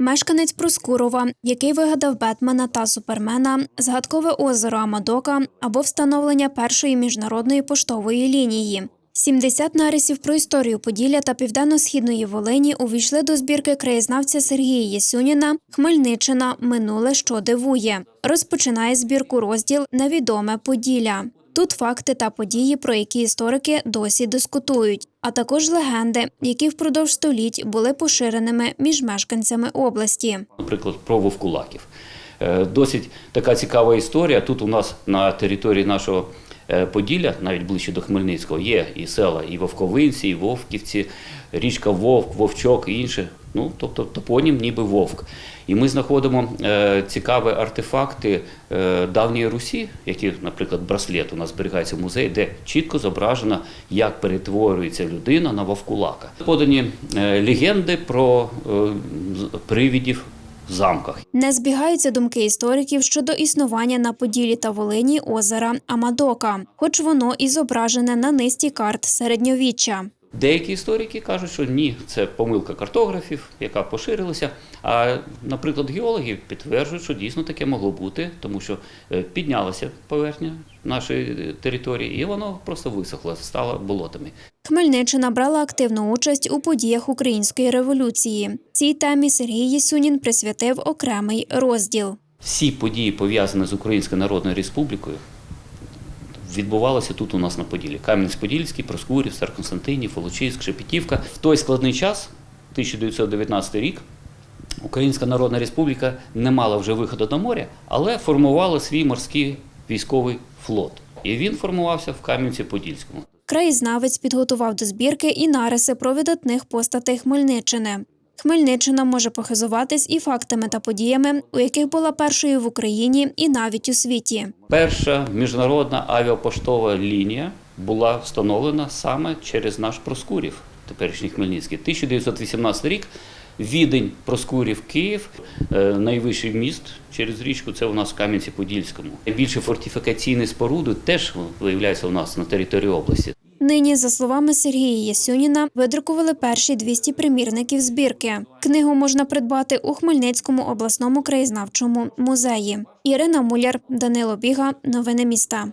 Мешканець Проскурова, який вигадав Бетмена та Супермена, згадкове озеро Амадока або встановлення першої міжнародної поштової лінії. 70 нарисів про історію Поділля та Південно-Східної Волині увійшли до збірки краєзнавця Сергія Єсюніна Хмельниччина Минуле, що дивує. Розпочинає збірку розділ Невідоме Поділля. Тут факти та події, про які історики досі дискутують, а також легенди, які впродовж століть були поширеними між мешканцями області. наприклад, про вовкулаків. Е, Досить така цікава історія. Тут у нас на території нашого Поділля, навіть ближче до Хмельницького, є і села, і Вовковинці, і Вовківці, річка Вовк, Вовчок і інше. Ну, тобто топонім ніби Вовк. І ми знаходимо е, цікаві артефакти е, давньої Русі, які, наприклад, браслет у нас зберігається в музеї, де чітко зображено, як перетворюється людина на вовкулака. Подані е, легенди про е, привідів в замках. Не збігаються думки істориків щодо існування на Поділі та Волині озера Амадока, хоч воно і зображене на низці карт середньовіччя. Деякі історики кажуть, що ні, це помилка картографів, яка поширилася. А, наприклад, геологи підтверджують, що дійсно таке могло бути, тому що е, піднялася поверхня нашої е, території, і воно просто висохло, стало болотами. Хмельниччина брала активну участь у подіях Української революції. Цій темі Сергій Єсюнін присвятив окремий розділ. Всі події, пов'язані з Українською Народною Республікою, відбувалися тут у нас на Поділі. Кам'янець-Подільський, Проскурів, Староконстантинів, Волочиськ, Шепетівка. В той складний час, 1919 рік, Українська Народна Республіка не мала вже виходу до моря, але формувала свій морський військовий флот. І він формувався в Кам'янці-Подільському. Краєзнавець підготував до збірки і нариси про видатних постатей Хмельниччини. Хмельниччина може похизуватись і фактами та подіями, у яких була першою в Україні і навіть у світі. Перша міжнародна авіапоштова лінія була встановлена саме через наш Проскурів, теперішній Хмельницький. 1918 рік. Відень, Проскурів, Київ, е, найвищий міст через річку. Це у нас в Кам'янці-Подільському. Найбільші фортифікаційні споруди теж виявляються у нас на території області. Нині, за словами Сергія Ясюніна, видрукували перші 200 примірників збірки. Книгу можна придбати у Хмельницькому обласному краєзнавчому музеї. Ірина Муляр, Данило Біга. Новини міста.